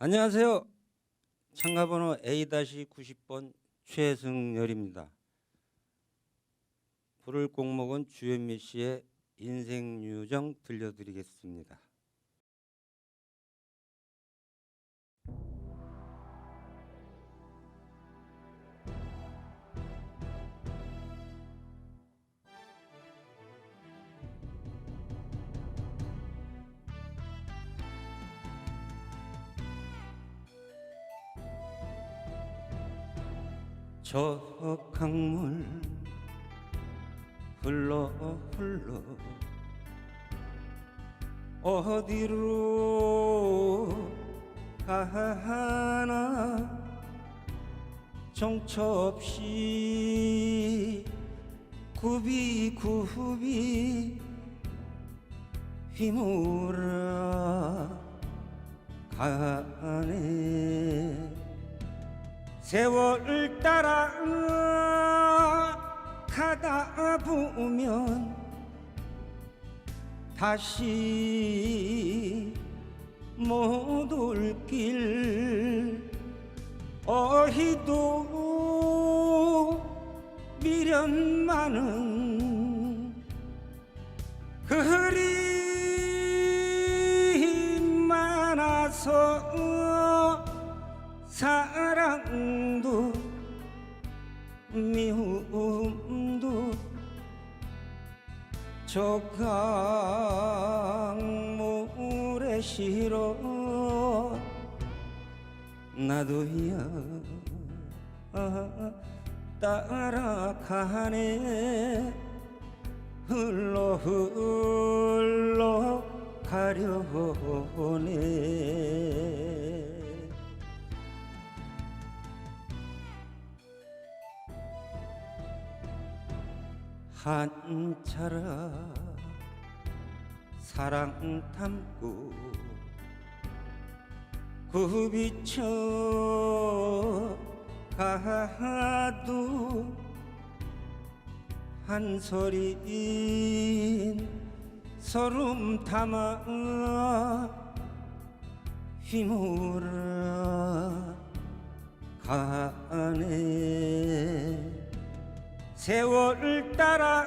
안녕하세요. 참가번호 A-90번 최승열입니다. 부를 곡목은 주현미 씨의 인생 유정 들려드리겠습니다. 저 강물 흘러 흘러 어디로 가나 정처 없이 굽이 굽이 휘몰아 가네 세월 따라 가다 보면 다시 못 올 길 어희도 미련 많은 그리 많아서 사 랑도 미움도 저 강물에 실어 나도야 따라가네. 흘러 흘러 가려네 한차라 사랑 담고 구비쳐 가도 한 소린 서름 담아 휘몰아 가네 세월 따라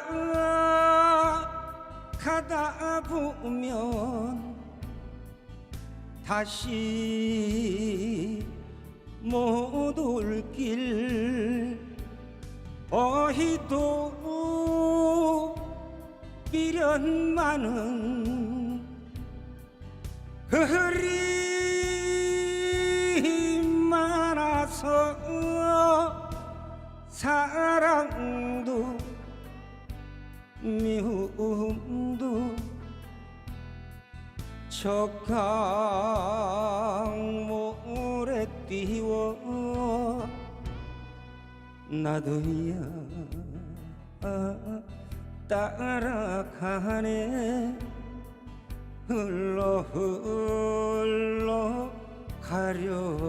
가다 보면 다시 못 올 길 어희도 미련 많은 그리 많아서 사랑도 미움도 저 강물에 띄워 나도야 따라가네. 흘러 흘러 가려네